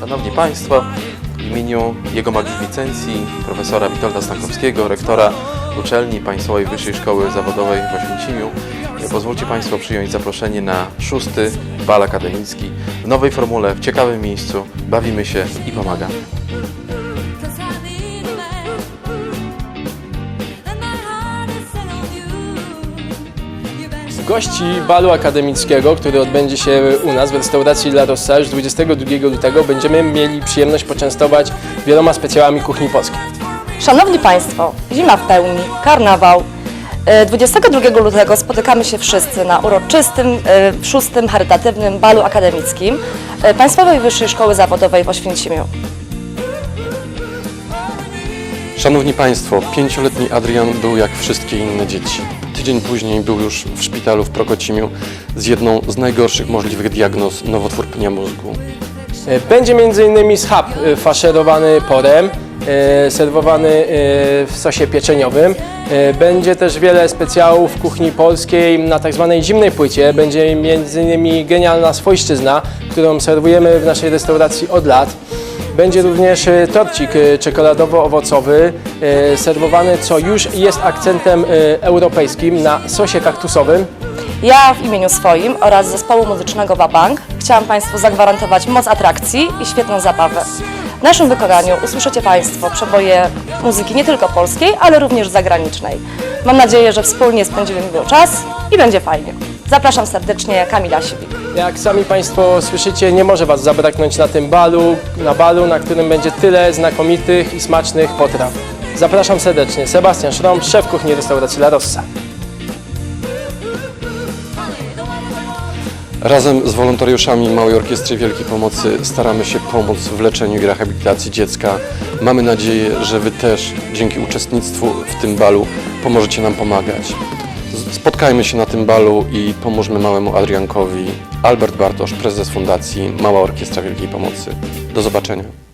Szanowni Państwo, w imieniu Jego Magnificencji profesora Witolda Stankowskiego, rektora Uczelni Państwowej Wyższej Szkoły Zawodowej w Oświęcimiu, e, pozwólcie Państwo przyjąć zaproszenie na szósty bal akademicki w nowej formule, w ciekawym miejscu. Bawimy się i pomagamy. Gości balu akademickiego, który odbędzie się u nas w restauracji La Rossa już 22 lutego, będziemy mieli przyjemność poczęstować wieloma specjałami kuchni polskiej. Szanowni Państwo, zima w pełni, karnawał. E, 22 lutego spotykamy się wszyscy na uroczystym, e, szóstym charytatywnym balu akademickim e, Państwowej Wyższej Szkoły Zawodowej w Oświęcimiu. Szanowni Państwo, pięcioletni Adrian był jak wszystkie inne dzieci. Tydzień później był już w szpitalu w Prokocimiu z jedną z najgorszych możliwych diagnoz nowotwór pnia mózgu. E, Będzie m.in. schab e, faszerowany porem, serwowany e, w sosie pieczeniowym. E, Będzie też wiele specjałów kuchni polskiej na tak zwanej zimnej płycie. Będzie m.in. genialna swojszczyzna, którą serwujemy w naszej restauracji od lat. Będzie również e, torcik e, czekoladowo-owocowy, e, serwowany, co już jest akcentem e, europejskim na sosie kaktusowym. Ja w imieniu swoim oraz zespołu muzycznego Wabank chciałam Państwu zagwarantować moc atrakcji i świetną zabawę. W naszym wykonaniu usłyszycie Państwo przeboje muzyki nie tylko polskiej, ale również zagranicznej. Mam nadzieję, że wspólnie spędzimy miły czas i będzie fajnie. Zapraszam serdecznie, Kamila Siwik. Jak sami Państwo słyszycie, nie może Was zabraknąć na tym balu, na balu, na którym będzie tyle znakomitych i smacznych potraw. Zapraszam serdecznie. Sebastian Szrom, szef kuchni restauracji La Rossa. Razem z wolontariuszami Małej Orkiestry Wielkiej Pomocy staramy się pomóc w leczeniu i rehabilitacji dziecka. Mamy nadzieję, że Wy też dzięki uczestnictwu w tym balu pomożecie nam pomagać. Spotkajmy się na tym balu i pomóżmy małemu Adriankowi. Albert Bartosz, prezes Fundacji Mała Orkiestra Wielkiej Pomocy. Do zobaczenia.